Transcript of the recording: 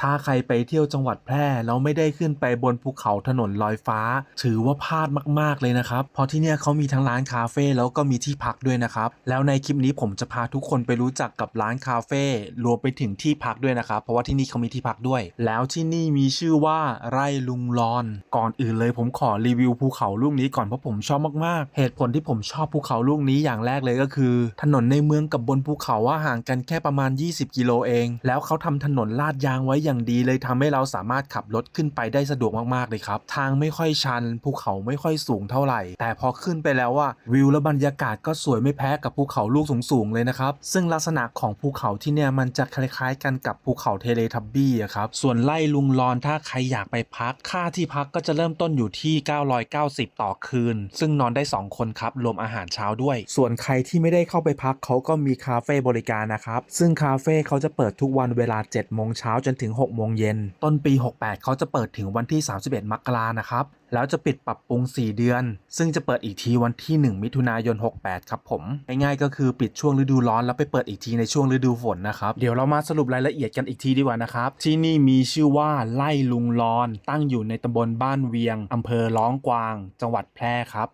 ถ้าใครไปเที่ยวจังหวัดแพร่แล้วไม่ได้ขึ้นไปบนภูเขาถนนลอยฟ้า ถือว่าพลาดมาก ๆ เลยนะครับ เพราะที่เนี่ยเขามีทั้งร้านคาเฟ่แล้วก็มีที่พักด้วยนะครับ แล้วในคลิปนี้ผมจะพาทุกคนไปรู้จักกับร้านคาเฟ่รวมไปถึงที่พักด้วยนะครับ เพราะว่าที่นี่เขามีที่พักด้วย แล้วที่นี่มีชื่อว่าไร่ลุงรอน ก่อนอื่นเลยผมขอรีวิวภูเขาลูกนี้ก่อนเพราะผมชอบมาก ๆ เหตุผลที่ผมชอบภูเขาลูกนี้อย่างแรกเลยก็คือ ถนนในเมืองกับบนภูเขาว่าห่างกันแค่ประมาณ 20 กิโลเอง แล้วเขาทำถนนลาดยางไว้อย่างดีเลยทำให้เราสามารถขับรถขึ้นไปได้สะดวกมากๆเลยครับ ทางไม่ค่อยชันภูเขาไม่ค่อยสูงเท่าไหร่ แต่พอขึ้นไปแล้วว่าวิวและบรรยากาศก็สวยไม่แพ้กับภูเขาลูกสูงๆเลยนะครับ ซึ่งลักษณะของภูเขาที่เนี่ยมันจะคล้ายๆ กันกับภูเขาเทเลทับบี้อะครับ ส่วนไล่ลุงรอนถ้าใครอยากไปพัก ค่าที่พักก็จะเริ่มต้นอยู่ที่ 990 ต่อคืน ซึ่งนอนได้ 2 คนครับ รวมอาหารเช้าด้วย ส่วนใครที่ไม่ได้เข้าไปพักเขาก็มีคาเฟ่บริการนะครับ ซึ่งคาเฟ่เขาจะเปิดทุกวันเวลา7โมงเช้าจนถึง6โมงเย็นต้นปี 68 เขาจะเปิดถึงวันที่ 31 มกรานะครับ แล้วจะปิดปรับปรุง 4 เดือน ซึ่งจะเปิดอีกทีวันที่ 1 มิถุนายน 68 ครับผมง่ายๆก็คือปิดช่วงฤดูร้อนแล้วไปเปิดอีกทีในช่วงฤดูฝนนะครับเดี๋ยวเรามาสรุปรายละเอียดกันอีกทีดีกว่านะครับที่นี่มีชื่อว่าไล่ลุงรอน ตั้งอยู่ในตำบลบ้านเวียงอำเภอร้องกวาง จังหวัดแพร่ครับ